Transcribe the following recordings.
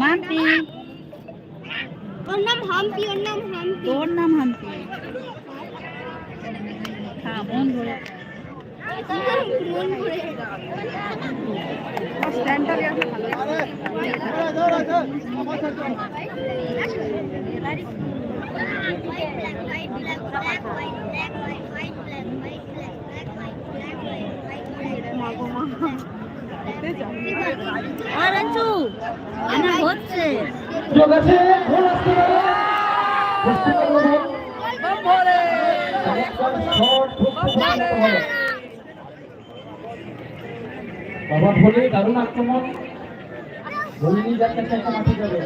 মাম্পি ওর নাম হাম্পি ওর নাম হাম্পি। তোর নাম হাম্পি। হ্যাঁ মন ভরে মন ভরে স্ট্যান্ডটা অরেঞ্জু আমার হচ্ছে সুযোগ আছে গোল আসতে পারে বুঝতে পারল না। একটা শট ঢুকতে পারলে হবে। বাবা ভোলে দারুণ আক্রমণ। একটা মাঠে যাবে।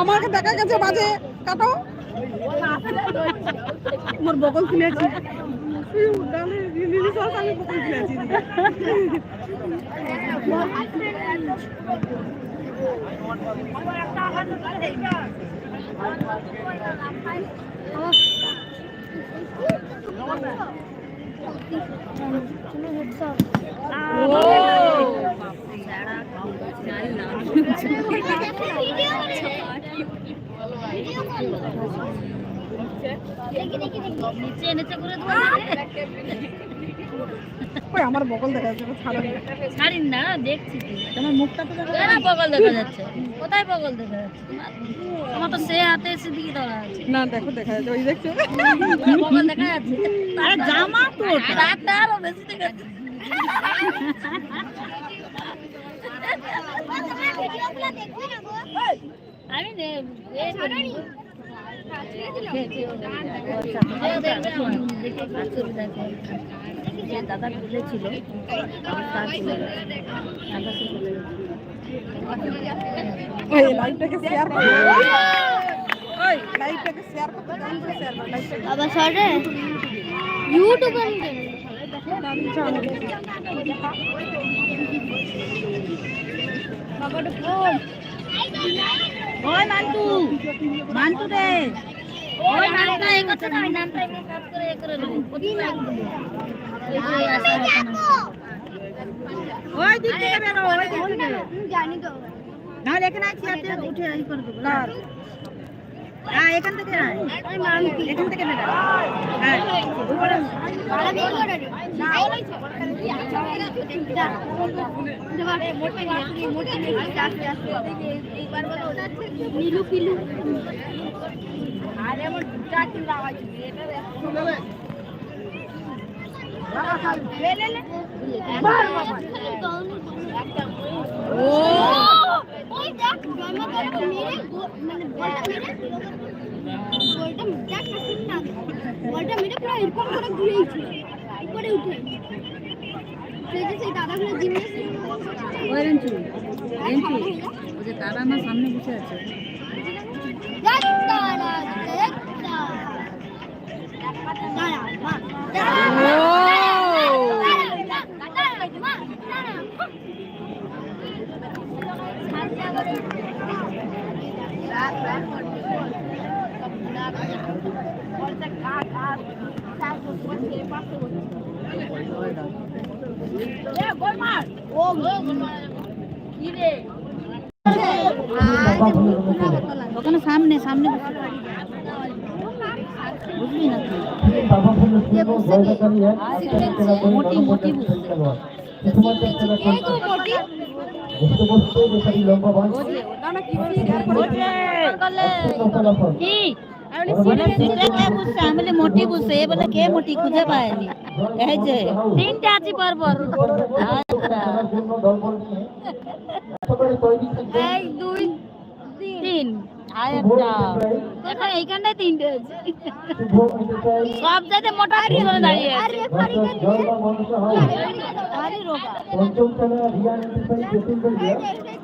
আমাকে দেখা গেছে বাজে। কাটো মোর বকল খুলেছি আমি বকল খুলেছি নিচে এনেছে করে ওই আমার বকল দেখা যাচ্ছে ছাড়ো ছাড়িন না দেখছি তোমার মুখটা তো দেখা না বকল দেখা যাচ্ছে কোথায় বকল দেখা যাচ্ছে আমার তো সে হাতে এসে দিকে ধরা আছে না দেখো দেখা যাচ্ছে ওই দেখছ বকল দেখা যাচ্ছে আরে জামা তো রাতটা আরও বেশি দেখা যাচ্ছে আমি নে এ করি দাদা তুলেছিল ওই লাইভটাকে শেয়ার করো। ওই লাইভটাকে শেয়ার করতে শেয়ার করো আবার সরে। ইউটিউব ওই মান্টু মান্টু রে ওই নামটা এই কথা নামটা কাজ করে করে ওই যে আসা হবে না। ওই দিক থেকে বেরো ওই দিক থেকে জানি তো না এখানে আছি আছে উঠে এই করে দেবো না হ্যাঁ এখান থেকে আয়। এখান থেকে বেরো হ্যাঁ উপরে নীলু পিলু ওই দেখ জন্মদিনে মেরে গো- মানে বলটা মেরে পুরো এরকম করে ঘুরেইছে উপরে উঠে সেই দাদাগুলো জিমনাস্টিক ওই রেঞ্চু রেঞ্চু ওই যে দাদা আমার সামনে বসে আছে দেখ দাঁড়া দেখ ওখানে সামনে সামনে বুঝলি না মোটি, মোটি বেচারি লম্বা বাঁধ কি বলে কে মোটি খুঁজে পায়নি? এই তিনটে আছি পর পর। খেলার জন্য দলবল নিয়ে একেবারে তৈরি থাকবে এই দুই তিন। আর একটা। দেখো এইখানটায় তিনটে আছে। সব জায়গায় মোটা দাঁড়িয়ে আরে পঞ্চম এন্টারপ্রাইজ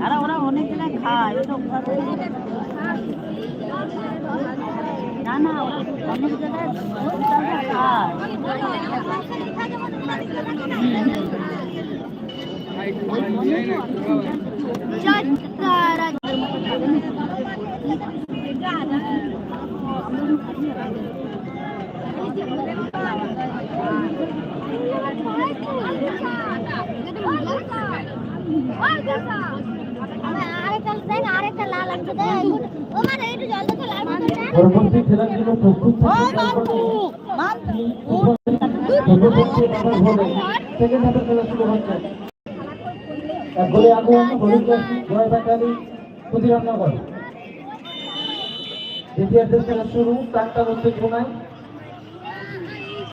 জল ওরা অনেক জায়গায় খায় ওটা না না অনেক জায়গায় খায় চটকারা আরেকটা লাল আছে ও মানে একটু জল তো পরবর্তী খেলার জন্য সেকেন্ড হাফের খেলা শুরু হচ্ছে। এক গোলে আগুন হলুদ দ্বিতীয়ার্ধের খেলা শুরু চারটা উত্তেজনায়